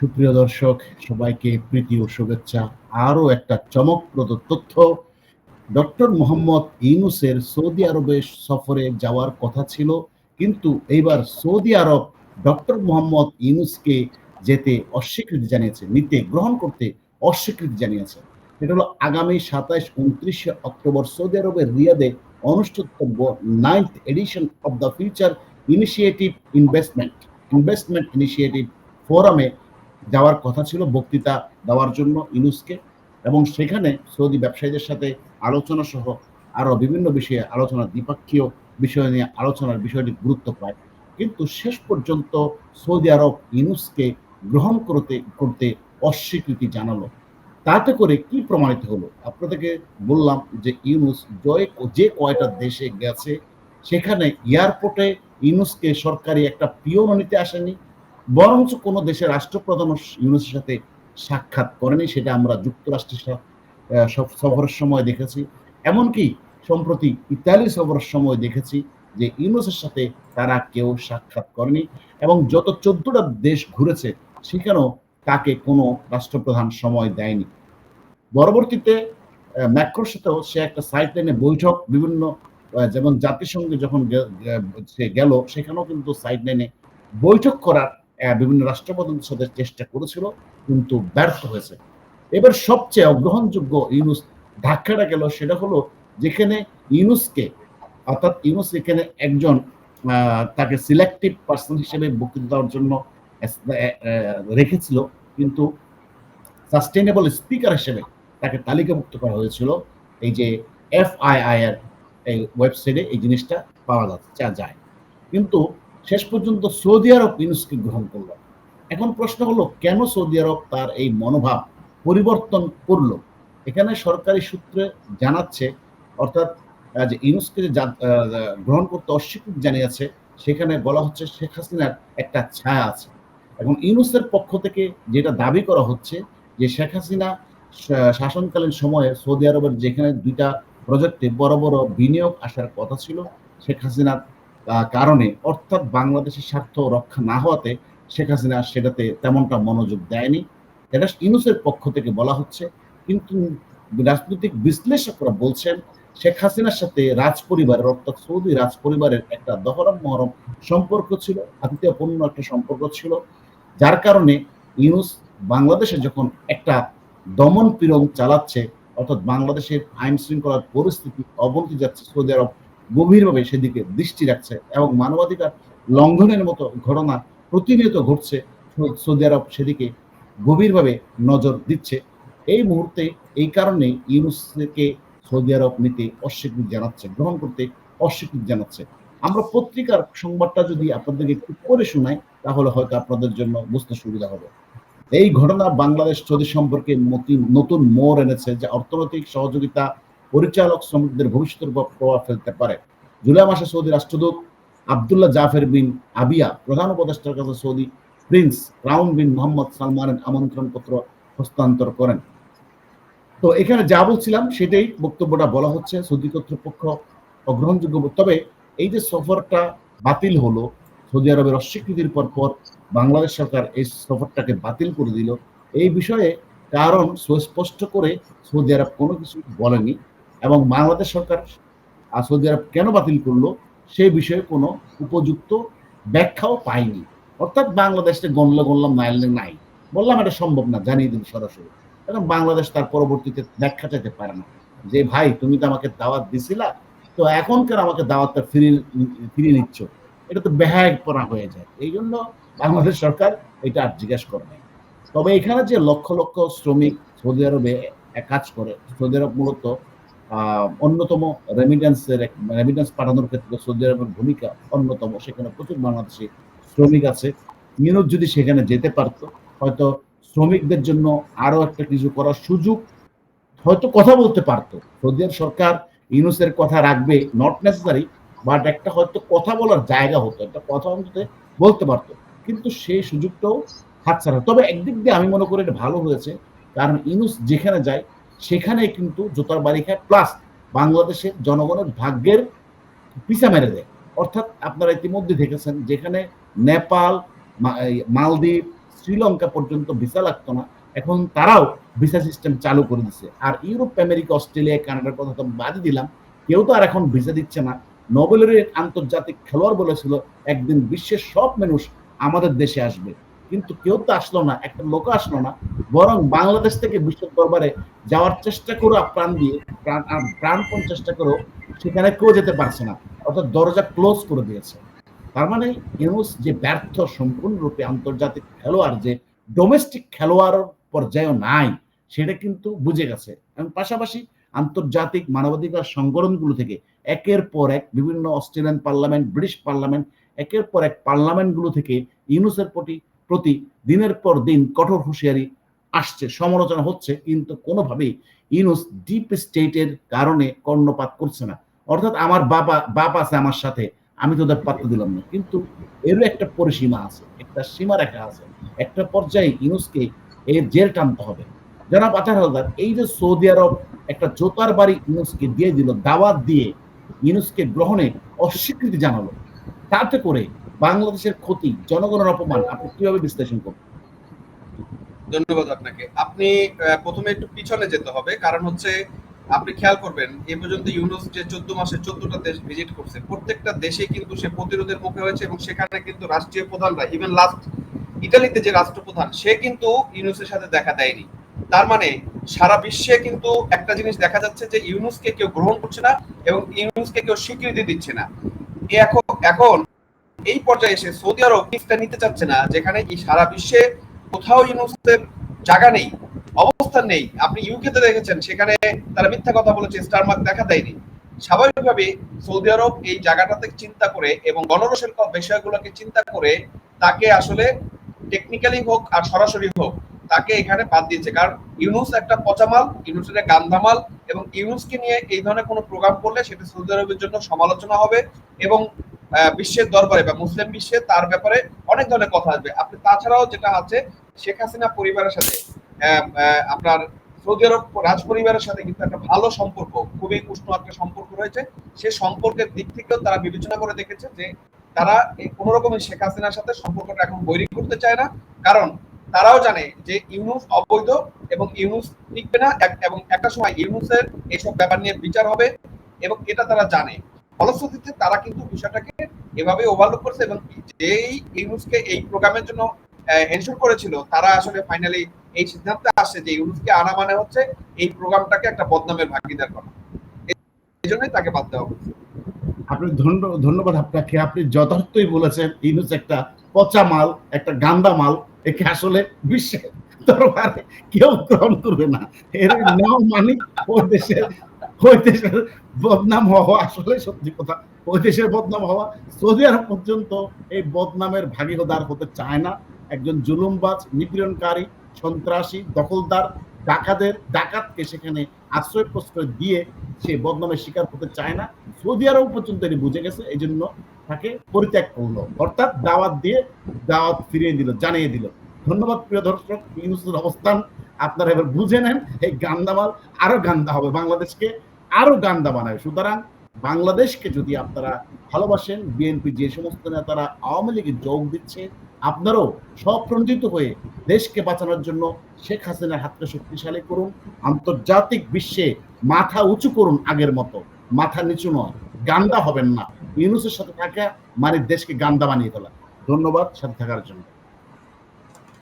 সুপ্রিয় দর্শক, সবাইকে প্রীতি ও শুভেচ্ছা। আরও একটা চমকপ্রদ তথ্য, ডক্টর মোহাম্মদ ইউনুসের সৌদি আরবে সফরে যাওয়ার কথা ছিল, কিন্তু এইবার সৌদি আরব ডক্টর মোহাম্মদ ইউনুসকে যেতে অস্বীকৃতি জানিয়েছে, নিতে গ্রহণ করতে অস্বীকৃতি জানিয়েছে। এটা হলো আগামী সাতাইশ উনত্রিশে অক্টোবর সৌদি আরবের রিয়াদে অনুষ্ঠিতব্য ninth edition of the future initiative investment. Investment initiative ফোরামে যাওয়ার কথা ছিল, বক্তৃতা দেওয়ার জন্য ইউনুসকে। এবং সেখানে সৌদি ব্যবসায়ীদের সাথে আলোচনা সহ আরও বিভিন্ন বিষয়ে আলোচনা, দ্বিপাক্ষীয় বিষয় নিয়ে আলোচনার বিষয়টি গুরুত্ব পায়। কিন্তু শেষ পর্যন্ত সৌদি আরব ইউনুসকে গ্রহণ করতে করতে অস্বীকৃতি জানালো। তাতে করে কি প্রমাণিত হলো? আপনাদেরকে বললাম যে ইউনুস জয় যে কয়টা দেশে গেছে, সেখানে এয়ারপোর্টে ইউনুসকে সরকারি একটা পিওন নিতে আসেনি বরঞ্চ কোনো দেশের রাষ্ট্রপ্রধান ইউনুসের সাথে সাক্ষাৎ করেনি, সেটা আমরা যুক্তরাষ্ট্রের সফরের সময় দেখেছি। এমনকি সম্প্রতি ইতালি সফরের সময় দেখেছি যে ইউনুসের সাথে তারা কেউ সাক্ষাৎ করেনি এবং যত চোদ্দটা দেশ ঘুরেছে, সেখানেও তাকে কোনো রাষ্ট্রপ্রধান সময় দেয়নি। পরবর্তীতে ম্যাক্রোর সাথেও সে একটা সাইড লাইনে বৈঠক, বিভিন্ন যেমন জাতিসংঘে যখন সে গেল, সেখানেও কিন্তু সাইড লাইনে বৈঠক করার বিভিন্ন রাষ্ট্রপ্রধানের সাথে চেষ্টা করেছিল, কিন্তু ব্যর্থ হয়েছে। এবার সবচেয়ে অগ্রহণযোগ্য ইউনুস ধাক্কাটা গেল, সেটা হলো যেখানে ইউনুসকে, অর্থাৎ ইউনুস এখানে একজন তাকে সিলেক্টিভ পার্সন হিসেবে বক্তৃতা দেওয়ার জন্য রেখেছিল, কিন্তু সাস্টেনেবল স্পিকার হিসেবে তাকে তালিকাভুক্ত করা হয়েছিল। এই যে এফ আই আই এর এই ওয়েবসাইটে এই জিনিসটা পাওয়া যাচ্ছে যায়। কিন্তু শেষ পর্যন্ত সৌদি আরব ইউনুসকে গ্রহণ করল। এখন প্রশ্ন হলো, কেন সৌদি আরব তার এই মনোভাব পরিবর্তন করল? এখানে সরকারি সূত্রে জানাচ্ছে, অর্থাৎ যে ইউনুসকে যে গ্রহণ করতে অস্বীকৃতি জানিয়েছে, সেখানে বলা হচ্ছে শেখ হাসিনার একটা ছায়া আছে। এবং ইউনুসের পক্ষ থেকে যেটা দাবি করা হচ্ছে, যে শেখ হাসিনা শাসনকালীন সময়ে সৌদি আরবের যেখানে দুইটা প্রজেক্টে বড় বড় বিনিয়োগ আসার কথা ছিল, শেখ হাসিনার কারণে, অর্থাৎ বাংলাদেশের স্বার্থ রক্ষা না হওয়াতে শেখ হাসিনা সেটাতে তেমনটা মনোযোগ দেয়নি। এটা ইউনুসের পক্ষ থেকে বলা হচ্ছে, কিন্তু রাজনৈতিক বিশ্লেষকরা বলছেন, শেখ হাসিনার সাথে রাজ পরিবারের অর্থাৎ সৌদি রাজ পরিবারের একটা দহরম মহরম সম্পর্ক ছিল, আতিথ্যপূর্ণ একটা সম্পর্ক ছিল, যার কারণে ইউনুস বাংলাদেশে যখন একটা দমন পীড়ন চালাচ্ছে, অর্থাৎ বাংলাদেশের আইন শৃঙ্খলার পরিস্থিতি অবনতি যাচ্ছে সৌদি আরব গভীরভাবে সেদিকে দৃষ্টি রাখছে এবং মানবাধিকার লঙ্ঘনের মতো ঘটনা প্রতিনিয়ত ঘটছে। সৌদি আরব সেদিকে গভীরভাবে নজর দিচ্ছে। এই মুহূর্তে এই কারণে ইউনুসকে সৌদি আরব নিতে অস্বীকৃতি জানাচ্ছে, গ্রহণ করতে অস্বীকৃতি জানাচ্ছে। আমরা পত্রিকার সংবাদটা যদি আপনাদেরকে একটু করে শোনাই, তাহলে হয়তো আপনাদের জন্য বুঝতে সুবিধা হবে। এই ঘটনা বাংলাদেশ সৌদি সম্পর্কে নতুন মোড় এনেছে যে অর্থনৈতিক সহযোগিতা পরিচালক শ্রমিকদের ভবিষ্যতের উপর প্রভাব ফেলতে পারে। জুলাই মাসে সৌদি রাষ্ট্রদূত আবদুল্লাহ জাফের বিন আবিয়া, প্রধান উপদেষ্টার কাছে Saudi prince crown bin Mohammed সালমানের আমন্ত্রণপত্র হস্তান্তর করেন। তো এখানে যা বলছিলাম, সেটাই বক্তব্যটা বলা হচ্ছে, সৌদি কর্তৃপক্ষ অগ্রহণযোগ্য। তবে এই যে সফরটা বাতিল হলো, সৌদি আরবের অস্বীকৃতির পর পর বাংলাদেশ সরকার এই সফরটাকে বাতিল করে দিল। এই বিষয়ে কারণ সুস্পষ্ট করে সৌদি আরব কোনো কিছু বলেনি। এবং বাংলাদেশ সরকার সৌদি আরব কেন বাতিল করল সেই বিষয়ে কোনো উপযুক্ত ব্যাখ্যাও পায়নি। অর্থাৎ বাংলাদেশে গণলে গণলাম নাইলে নাই। বললাম এটা সম্ভব না, জানিয়ে দিন সরাসরি। এখন বাংলাদেশ তার পরবর্তীতে ব্যাখ্যা চাইতে পারে না। যে, ভাই, তুমি তো আমাকে দাওয়াত দিছিলা, তো এখনকার আমাকে দাওয়াতটা ফিরিয়ে ফিরিয়ে নিচ্ছ? এটা তো ব্যয় করা হয়ে যায়। এই জন্য বাংলাদেশ সরকার এটা আর জিজ্ঞেস করে নাই। তবে এখানে যে লক্ষ লক্ষ শ্রমিক সৌদি আরবে কাজ করে, সৌদি আরব মূলত অন্যতম রেমিডেন্সের রেমিডেন্স পাঠানোর ক্ষেত্রে সৌদি আরবের ভূমিকা অন্যতম। সেখানে প্রচুর বাংলাদেশি শ্রমিক আছে। ইউনুস যদি সেখানে যেতে পারতো, হয়তো শ্রমিকদের জন্য আরও একটা কিছু করার সুযোগ হয়তো কথা বলতে পারতো। সৌদি আরব সরকার ইউনুসের কথা রাখবে নট নেসেসারি বাট একটা হয়তো কথা বলার জায়গা হতো, একটা কথা অন্তত বলতে পারতো। কিন্তু সেই সুযোগটাও হাতছাড়া। তবে একদিক দিয়ে আমি মনে করি এটা ভালো হয়েছে, কারণ ইউনুস যেখানে যায় সেখানে কিন্তু জোতার বাড়ি খায় প্লাস বাংলাদেশের জনগণের ভাগ্যের পিছা মেরে দেয়। অর্থাৎ আপনারা ইতিমধ্যে দেখেছেন যেখানে নেপাল মালদ্বীপ, শ্রীলঙ্কা পর্যন্ত ভিসা লাগতো না, এখন তারাও ভিসা সিস্টেম চালু করে দিছে। আর ইউরোপ, আমেরিকা, অস্ট্রেলিয়া, কানাডার কথা তো বাদই দিলাম, কেউ তো আর এখন ভিসা দিচ্ছে না। নোবেলের আন্তর্জাতিক খেলোয়াড় বলেছিল, একদিন বিশ্বের সব মানুষ আমাদের দেশে আসবে। কিন্তু কেউ তো আসলো না, একটা লোক আসলো না। বরং বাংলাদেশ থেকে বিশ্ব দরবারে যাওয়ার চেষ্টা করো প্রাণ দিয়ে, প্রাণ প্রাণপণ চেষ্টা করো, সেখানে কেউ যেতে পারছে না। অর্থাৎ দরজা ক্লোজ করে দিয়েছে। তার মানে ইউনুস যে ব্যর্থ, সম্পূর্ণরূপে আন্তর্জাতিক খেলোয়াড়, যে ডোমেস্টিক খেলোয়াড় পর্যায়ে নাই, সেটা কিন্তু বুঝে গেছে। এবং পাশাপাশি আন্তর্জাতিক মানবাধিকার সংগঠনগুলো থেকে একের পর এক বিভিন্ন অস্ট্রেলিয়ান পার্লামেন্ট, ব্রিটিশ পার্লামেন্ট, একের পর এক পার্লামেন্টগুলো থেকে ইউনুসের প্রতি প্রতি দিনের পর দিন কঠোর হুঁশিয়ারি আসছে, সমালোচনা হচ্ছে, কিন্তু কোনোভাবেই ইউনুস ডিপ স্টেটের কারণে কর্ণপাত করছে না। অর্থাৎ আমার বাবা, বাপ আছে আমার সাথে, আমি তোদের পাত্তা দিলাম না। কিন্তু এরও একটা পরিসীমা আছে, একটা সীমা রেখা আছে। একটা পর্যায়ে ইউনুসকে এর জেল টানতে হবে। জনাব আচার হালদার, এই যে সৌদি আরব একটা জোতার বাড়ি ইউনুসকে দিয়ে দিল, দাওয়াত দিয়ে ইউনুসকে গ্রহণে অস্বীকৃতি জানালো, তাতে করে বাংলাদেশের ক্ষতি, জনগণের অপমান, আপনি কীভাবে বিশ্লেষণ করবেন? ধন্যবাদ আপনাকে। আপনি প্রথমে একটু পিছনে যেতে হবে, কারণ হচ্ছে আপনি খেয়াল করবেন, এ পর্যন্ত ইউনুস যে চোদ্দ মাসে চোদ্দটা দেশ ভিজিট করছে, প্রত্যেকটা দেশে কিন্তু সে প্রতিরোধের মুখে হয়েছে এবং সেখানে কিন্তু রাষ্ট্রীয় প্রধানরা ইভেন লাস্ট ইটালিতে যে রাষ্ট্রপ্রধান, সে কিন্তু ইউনুসের সাথে দেখা দেয়নি। তার মানে সারা বিশ্বে কিন্তু একটা জিনিস দেখা যাচ্ছে যে ইউনুসকে কেউ গ্রহণ করছে না এবং ইউনুসকে কেউ স্বীকৃতি দিচ্ছে না। এখন এই পর্যায়ে এসে সৌদি আরব রিস্কটা নিতে চাচ্ছে না, যেখানে কি সারা বিশ্বে কোথাও ইউনুসের জায়গা নেই, অবস্থান নেই। আপনি ইউকে তে দেখেছেন, সেখানে তারা মিথ্যা কথা বলেছে স্টার মার্ক দেখা দেয়নি। স্বাভাবিকভাবে সৌদি আরব এই জায়গাটাতে চিন্তা করে এবং গণরসের বিষয়গুলোকে চিন্তা করে তাকে আসলে টেকনিক্যালি হোক আর সরাসরি হোক, তাকে এখানে বাদ দিয়েছে। কারণ ইউনুস একটা পচামাল ইউনুসের গান্ধামাল এবং ইউনুসকে নিয়ে এই ধরনের কোনো প্রোগ্রাম করলে সেটা সৌদি আরবের জন্য সমালোচনা হবে এবং বিশ্বের দরবারে বা মুসলিম বিশ্বে তার ব্যাপারে অনেক ধরনের কথা আসবে। আপনি তাছাড়াও যেটা আছে, শেখ হাসিনা পরিবারের সাথে আপনার সৌদি আরব রাজ পরিবারের সাথে কিন্তু একটা ভালো সম্পর্ক, খুবই উষ্ণ একটা সম্পর্ক রয়েছে। সে সম্পর্কের দিক থেকেও তারা বিবেচনা করে দেখেছে যে তারা কোনো রকমের শেখ হাসিনার সাথে সম্পর্কটা এখন বৈরী করতে চায় না। কারণ তারাও জানে যে ইউনুস অবৈধ এবং ইউনুস টিকবে না। এবং একটা সময় ইউনুসের এইসব ব্যাপার নিয়ে বিচার হবে এবং এটা তারা জানে। ফলশ্রুতিতে তারা কিন্তু বিষয়টাকে এভাবে ওভারলুক করছে এবং যেই ইউনুসকে এই প্রোগ্রামের জন্য এনশোর করেছিল, তারা আসলে ফাইনালি এই সিদ্ধান্তে আসে যে ইউনুসকে আনা মানে হচ্ছে এই প্রোগ্রামটাকে একটা বদনামের ভাগিদার করা। এই জন্যই তাকে বাদ দেওয়া হয়েছে। আপনি ধন্যবাদ আপনাকে। আপনি যথার্থই বলেছেন ইউনুস একটা পচা মাল, একটা গান্দা মাল, একে আসলে বিশ্বের দরবারে কেউ গ্রহণ করবে না। এর নাম মানে ওই দেশের ওই দেশের বদনাম হওয়া আসলে সত্যি কথা। ওই দেশের বদনাম হওয়া সৌদি আরব পর্যন্ত এই বদনামের ভাগিদার হতে চায় না। একজন জুলুমবাজ, নিপীড়নকারী, সন্ত্রাসী, দখলদার, ডাকাতের, ডাকাতকে সেখানে আশ্রয় প্রশ্রয় দিয়ে সে বদনামের শিকার হতে চায় না। সৌদি আরব পর্যন্ত এটি বুঝে গেছে এই জন্য তাকে পরিত্যাগ করল। অর্থাৎ দাওয়াত দিয়ে দাওয়াত ফিরিয়ে দিল, জানিয়ে দিল। ধন্যবাদ প্রিয় দর্শক, ইউনুসের অবস্থান আপনারা এবার বুঝে নেন। এই গান্দামাল আরও গান্দা হবে বাংলাদেশকে। আরও গান্দা বানাবে সুতরাং বাংলাদেশকে যদি আপনারা ভালোবাসেন, বিএনপি যে সমস্ত নেতারা আওয়ামী লীগে যোগ দিচ্ছে, আপনারাও স্বপ্রঞ্জিত হয়ে দেশকে বাঁচানোর জন্য শেখ হাসিনার হাতকে শক্তিশালী করুন, আন্তর্জাতিক বিশ্বে মাথা উঁচু করুন আগের মতো। মাথা নিচু নয়, গান্দা হবেন না। ইউনুসের সাথে থাকা মানে দেশকে গান্দা বানিয়ে ফেলা ধন্যবাদ, সাথে থাকার জন্য।